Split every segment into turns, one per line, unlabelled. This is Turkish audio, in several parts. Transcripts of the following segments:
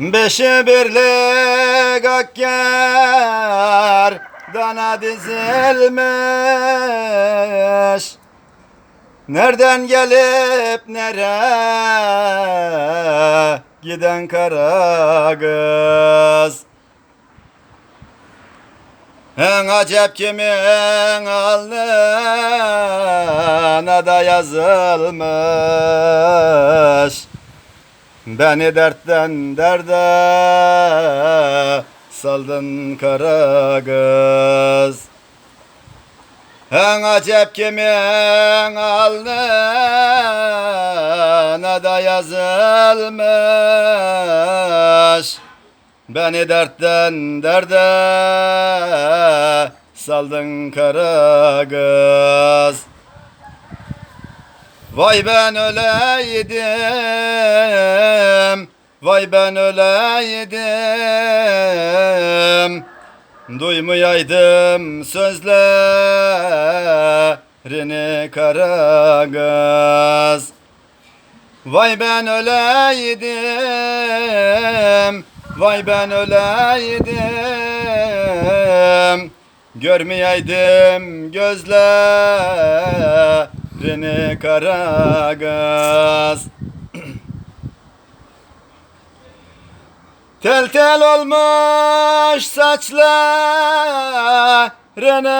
Beşi birlik akker dana dizilmiş. Nereden gelip nere giden kara kız? En acep kimin alnına da yazılmış Beni dertten derde saldın kara kız. En acep kimin alnına da yazılmış. Beni dertten derde saldın kara kız Vay ben öleydim Vay ben öleydim. Duymayaydım sözlerini kara kız Vay ben öleydim Vay ben öleydim. Görmeyeydim gözlerini kara kız Tel tel olmuş saçlarının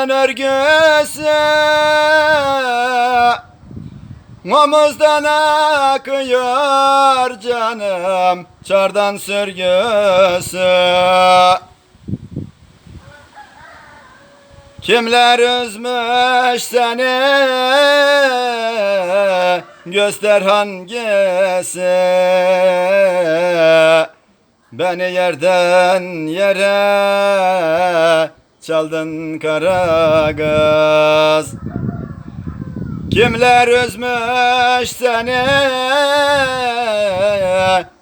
örgüsü. Omuzdan akıyor canım Çardan sürgüsü Kimler üzmüş seni? Göster hangisi? Beni yerden yere Çaldın kara kız. Kimler üzmüş seni?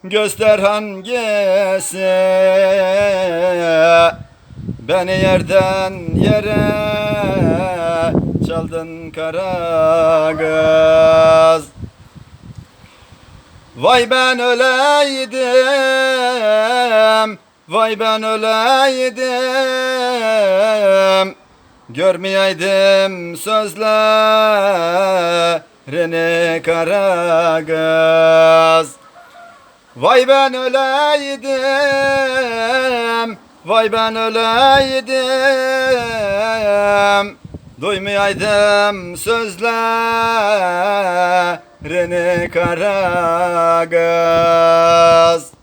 Göster hangisi Beni yerden yere Çaldın kara kız. Vay ben öleydim Vay ben öleydim. Görmeyeydim sözlerini kara kız. Vay ben öleydim Vay ben öleydim Duymayaydım sözlerini kara kız